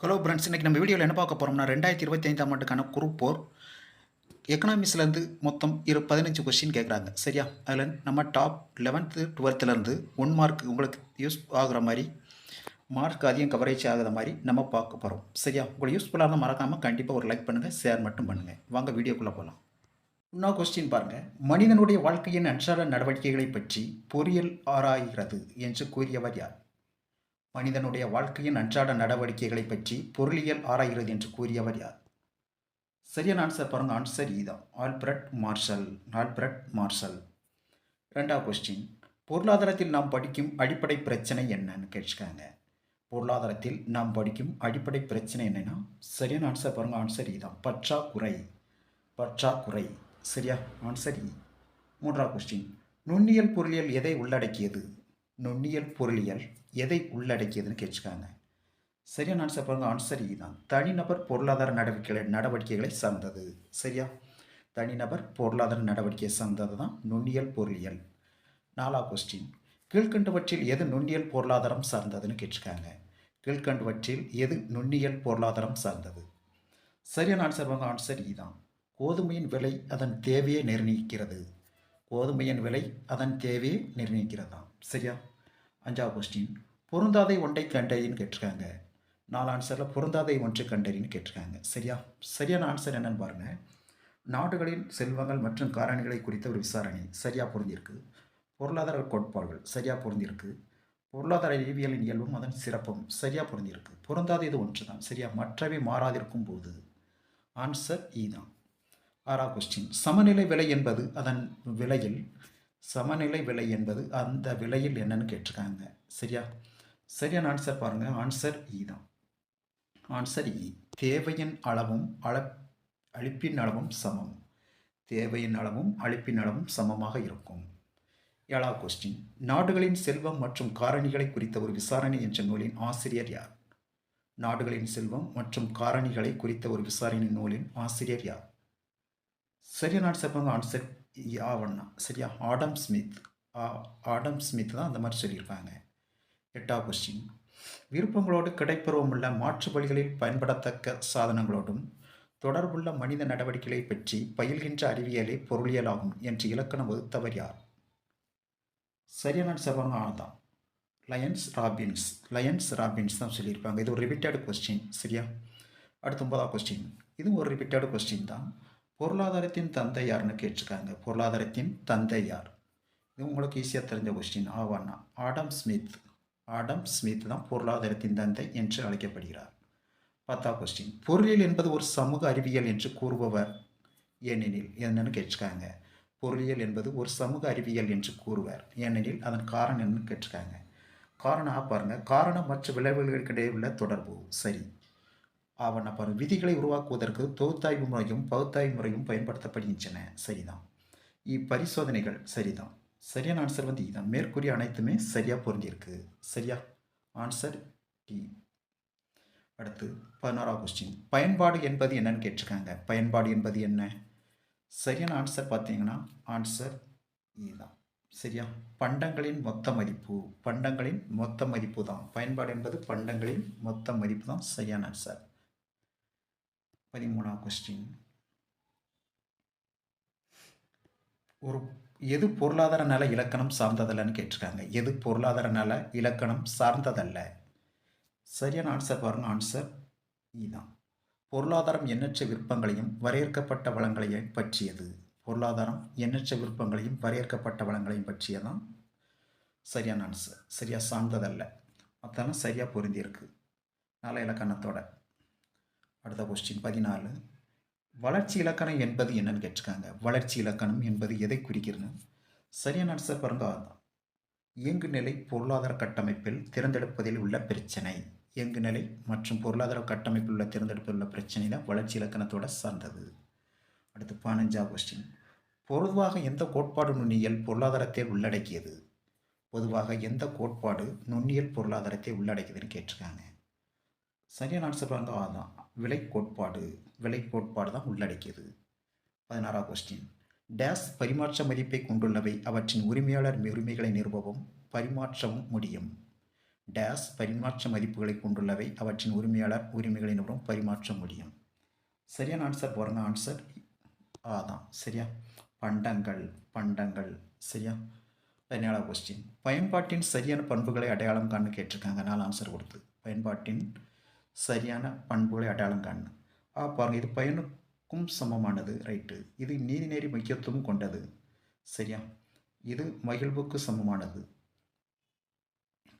Hello friends இன்றைக்கி நம்ம வீடியோவில் என்ன பார்க்க போகிறோம்னா ரெண்டாயிரத்தி இருபத்தி ஐந்தாம் ஆண்டுக்கான குரூப் போர் எக்கனாமிக்ஸ்லேருந்து மொத்தம் இரு பதினஞ்சு கொஸ்டின் கேட்குறாங்க சரியா? அதில் நம்ம டாப் லெவன்த்து டுவெல்த்துலேருந்து ஒன் மார்க் உங்களுக்கு யூஸ் ஆகுற மாதிரி மார்க் அதிகம் கவரேஜ் ஆகிற மாதிரி நம்ம பார்க்க போகிறோம் சரியா? உங்களுக்கு யூஸ்ஃபுல்லாக இருந்தால் மறக்காமல் கண்டிப்பாக ஒரு லைக் பண்ணுங்கள் ஷேர் மட்டும் பண்ணுங்கள் வாங்க வீடியோக்குள்ளே போகலாம் இன்னொரு கொஸ்டின் பாருங்கள் மனிதனுடைய வாழ்க்கையின் அன்றாட நடவடிக்கைகளை பற்றி பொறியியல் ஆராய்கிறது என்று கூறியவர் யார்? மனிதனுடைய வாழ்க்கையின் அன்றாட நடவடிக்கைகளை பற்றி பொருளியல் ஆராய்கிறது என்று கூறியவர் யார்? சரியான ஆன்சர் பாருங்கள் ஆன்சர் இதுதான் ஆல்பிரட் மார்ஷல் ஆல்பிரட் மார்ஷல். ரெண்டாவது கொஸ்டின் பொருளாதாரத்தில் நாம் படிக்கும் அடிப்படை பிரச்சனை என்னன்னு கேட்டுக்காங்க. பொருளாதாரத்தில் நாம் படிக்கும் அடிப்படை பிரச்சனை என்னென்னா சரியான ஆன்சர் பாருங்க ஆன்சர் இதுதான் பற்றாக்குறை. பற்றாக்குறை. சரியா? ஆன்சர் இ. மூன்றாவது கொஸ்டின் நுண்ணியல் பொருளியல் எதை உள்ளடக்கியது? நுண்ணியல் பொருளியல் எதை உள்ளடக்கியதுன்னு கேட்டுக்காங்க சரியான ஆன்சர் பாருங்க ஆன்சர் இதுதான். தனிநபர் பொருளாதார நடவடிக்கைகளை நடவடிக்கைகளை சார்ந்தது. சரியா? தனிநபர் பொருளாதார நடவடிக்கையை சார்ந்தது தான் நுண்ணியல் பொருளியல். நாலா கொஸ்டின் கீழ்கண்டவற்றில் எது நுண்ணியல் பொருளாதாரம் சார்ந்ததுன்னு கேட்டிருக்காங்க கீழ்கண்டவற்றில் எது நுண்ணியல் பொருளாதாரம் சார்ந்தது? சரியான ஆன்சர் பாருங்க ஆன்சர் இதுதான். கோதுமையின் விலை அதன் தேவையை நிர்ணயிக்கிறது. கோதுமையின் விலை அதன் தேவையை நிர்ணயிக்கிறதாம் சரியா? அஞ்சாவது கொஸ்டின் பொருந்தாதை ஒன்றை கண்டறின்னு கேட்டிருக்காங்க. நாலு ஆன்சரில் பொருந்தாதை ஒன்றை கண்டறின்னு கேட்டிருக்காங்க. சரியா? சரியான ஆன்சர் என்னன்னு பாருங்கள் நாடுகளின் செல்வங்கள் மற்றும் காரணிகளை குறித்த ஒரு விசாரணை. சரியாக பொருந்திருக்கு பொருளாதார கோட்பாடுகள். சரியாக பொருந்திருக்கு பொருளாதார அறிவியலின் இயல்பும் அதன் சிறப்பும். சரியாக பொருந்திருக்கு பொருந்தாத இது ஒன்று தான் சரியா? மற்றவை மாறாதிருக்கும் போது. ஆன்சர் இ e தான். ஆறாவது கொஸ்டின் சமநிலை விலை என்பது அதன் விலையில் சமநிலை விலை என்பது அந்த விலையில் என்னன்னு கேட்டிருக்காங்க. சரியா? சரியான ஆன்சர் பாருங்கள் ஆன்சர் இ தான். ஆன்சர் இ e. தேவையின் அளவும் அள அழிப்பின் அளவும் சமம். தேவையின் அளவும் அழிப்பின் அளவும் சமமாக இருக்கும். ஏழாவது கொஸ்டின் நாடுகளின் செல்வம் மற்றும் காரணிகளை குறித்த ஒரு விசாரணை என்ற நூலின் ஆசிரியர் யார்? நாடுகளின் செல்வம் மற்றும் காரணிகளை குறித்த ஒரு விசாரணை நூலின் ஆசிரியர் யார்? சரியான ஆன்சர் பாருங்க. ஆன்சர் ஆவண்ணா சரியா? Adam Smith. ஆ- ஆடம் ஸ்மித் தான் அந்த மாதிரி சொல்லியிருக்காங்க. எட்டாவது கொஸ்டின் விருப்பங்களோடு கிடைப்பருவமுள்ள மாற்று வழிகளில் பயன்படத்தக்க சாதனங்களோடும் தொடர்புள்ள மனித நடவடிக்கைகளை பற்றி பயில்கின்ற அறிவியலே பொருளியலாகும் என்று இலக்கணம் வகுத்தவர் யார்? சரியான சபகம் ஆனதான் லயன்ஸ் ராபின்ஸ் லயன்ஸ் ராபின்ஸ் தான் சொல்லியிருப்பாங்க. இது ஒரு ரிப்பீட்டட் கொஸ்டின் சரியா? அடுத்து ஒன்பதாவது கொஸ்டின் இதுவும் ஒரு ரிப்பீட்டட் கொஸ்டின் தான். பொருளாதாரத்தின் தந்தை யாருன்னு கேட்டிருக்காங்க. பொருளாதாரத்தின் தந்தை யார்? இது உங்களுக்கு ஈஸியாக தெரிஞ்ச கொஸ்டின் ஆவானா ஆடம் ஸ்மித். ஆடம் ஸ்மித் தான் பொருளாதாரத்தின் தந்தை என்று அழைக்கப்படுகிறார். பத்தா கொஸ்டின் பொருளியல் என்பது ஒரு சமூக அறிவியல் என்று கூறுபவர் ஏனெனில் என்னன்னு கேட்டிருக்காங்க. பொருளியல் என்பது ஒரு சமூக அறிவியல் என்று கூறுவர் ஏனெனில் அதன் காரணம் என்னன்னு கேட்டிருக்காங்க. காரணம் பாருங்கள் காரணம் மற்றும் விளைவுகளுக்கிடையே உள்ள தொடர்பு. சரி. ஆவண விதிகளை உருவாக்குவதற்கு தொகுத்தாய்வு முறையும் பகுத்தாய்வு முறையும் பயன்படுத்தப்படுகின்றன. சரிதான். இப்பரிசோதனைகள் சரிதான். சரியான ஆன்சர் வந்து இதுதான். மேற்கூறிய அனைத்துமே சரியாக பொருந்திருக்கு சரியா? ஆன்சர் டி அடுத்து பதினோராவது கொஸ்டின் பயன்பாடு என்பது என்னன்னு கேட்டிருக்காங்க. பயன்பாடு என்பது என்ன? சரியான ஆன்சர் பார்த்தீங்கன்னா ஆன்சர் இதுதான் e சரியா? பண்டங்களின் மொத்த மதிப்பு. பண்டங்களின் மொத்த மதிப்பு தான். பயன்பாடு என்பது பண்டங்களின் மொத்த மதிப்பு தான். சரியான ஆன்சர் பதிமூணாவது கொஸ்டின் ஒரு எது பொருளாதார நல இலக்கணம் சார்ந்ததல்லன்னு கேட்டிருக்காங்க. எது பொருளாதார நல இலக்கணம் சார்ந்ததல்ல? சரியான ஆன்சர் பாருங்க. ஆன்சர் இதுதான் பொருளாதாரம் எண்ணற்ற விருப்பங்களையும் வரையறுக்கப்பட்ட வளங்களையும் பற்றியது. பொருளாதாரம் எண்ணற்ற விருப்பங்களையும் வரையறுக்கப்பட்ட வளங்களையும் பற்றியதான் சரியான ஆன்சர் சரியாக சார்ந்ததல்ல. மற்றெல்லாம் சரியாக பொருந்தியிருக்கு. நல்ல இலக்கணத்தோட. அடுத்த கொஸ்டின் பதினாலு. வளர்ச்சி இலக்கணம் என்பது என்னன்னு கேட்டிருக்காங்க. வளர்ச்சி இலக்கணம் என்பது எதை குறிக்கிறது? சரியான ஆன்சர் பாருங்க அதுதான் இயங்குநிலை பொருளாதார கட்டமைப்பில் தேர்ந்தெடுப்பதில் உள்ள பிரச்சனை. இயங்குநிலை மற்றும் பொருளாதார கட்டமைப்பில் உள்ள தேர்ந்தெடுப்பில் உள்ள பிரச்சனை தான் வளர்ச்சி இலக்கணத்தோட சார்ந்தது. அடுத்து பதினஞ்சாவது கொஸ்டின் பொதுவாக எந்த கோட்பாடு நுண்ணியல் பொருளாதாரத்தை உள்ளடக்கியது? பொதுவாக எந்த கோட்பாடு நுண்ணியல் பொருளாதாரத்தை உள்ளடக்கியதுன்னு கேட்டிருக்காங்க. சரியான ஆன்சர் வந்து அதுதான் விலை கோட்பாடு விலை கோட்பாடு தான் உள்ளடக்கியது. பதினாறாவது கொஸ்டின் டேஸ் பரிமாற்ற மதிப்பை கொண்டுள்ளவை அவற்றின் உரிமையாளர் உரிமைகளை நிறுவவும் பரிமாற்றவும் முடியும். டேஸ் பரிமாற்ற மதிப்புகளை கொண்டுள்ளவை அவற்றின் உரிமையாளர் உரிமைகளினுடன் பரிமாற்ற முடியும். சரியான ஆன்சர் பாருங்க ஆன்சர் அதான். சரியா? பண்டங்கள் பண்டங்கள். சரியா? பதினேழாவது கொஸ்டின் பயன்பாட்டின் சரியான பண்புகளை அடையாளம் காணு கேட்டிருக்காங்க. நாலு ஆன்சர் கொடுத்து. பயன்பாட்டின் சரியான பண்புகளை அடையாளம் காணணும். ஆ பாருங்கள் இது பயனுக்கும் சமமானது. ரைட்டு. இது நீதிநெறி முக்கியத்துவம் கொண்டது. சரியா? இது மகிழ்வுக்கு சமமானது.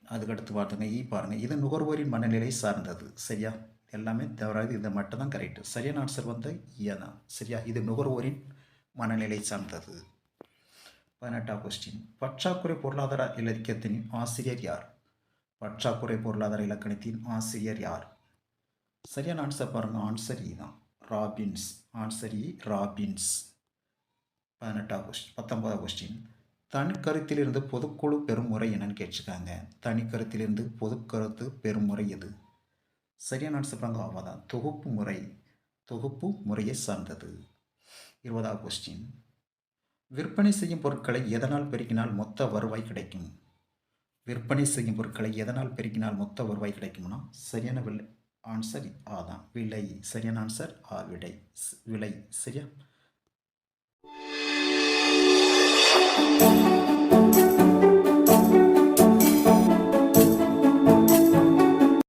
அதுக்கடுத்து பார்த்துங்க ஈ பாருங்க இது நுகர்வோரின் மனநிலை சார்ந்தது. சரியா? எல்லாமே தவறாது இது மட்டும் தான் கரெக்டு சரியான ஆன்சர் வந்து ஈயா தான். சரியா? இது நுகர்வோரின் மனநிலை சார்ந்தது. பதினெட்டாம் கொஸ்டின் பற்றாக்குறை பொருளாதார இலக்கியத்தின் ஆசிரியர் யார்? பற்றாக்குறை பொருளாதார இலக்கணத்தின் ஆசிரியர் யார்? சரியான ஆன்சர் பாருங்கள் ஆன்சர் இ தான். ராபின்ஸ் ஆன்சர் இ ராபின்ஸ் பதினெட்டாம் கொஸ்டின் பத்தொன்பதாம் கொஸ்டின் தனி கருத்திலிருந்து பொதுக்குழு பெருமுறை முறை என்னன்னு கேட்டிருக்காங்க. தனி கருத்திலிருந்து பொதுக்கருத்து கருத்து பெருமுறை எது? சரியான ஆன்சர் பாருங்க. ஆவாதான் தொகுப்பு முறை. தொகுப்பு முறையை சார்ந்தது. இருபதாவது கொஸ்டின் விற்பனை செய்யும் பொருட்களை எதனால் பெருக்கினால் மொத்த வருவாய் கிடைக்கும்? விற்பனை செய்யும் பொருட்களை எதனால் பெருக்கினால் மொத்த வருவாய் கிடைக்கும்னா சரியான விலை ஆன்சர் ஆ தான். விலை சரியான ஆன்சர்? ஆ விடை. விலை சரியா?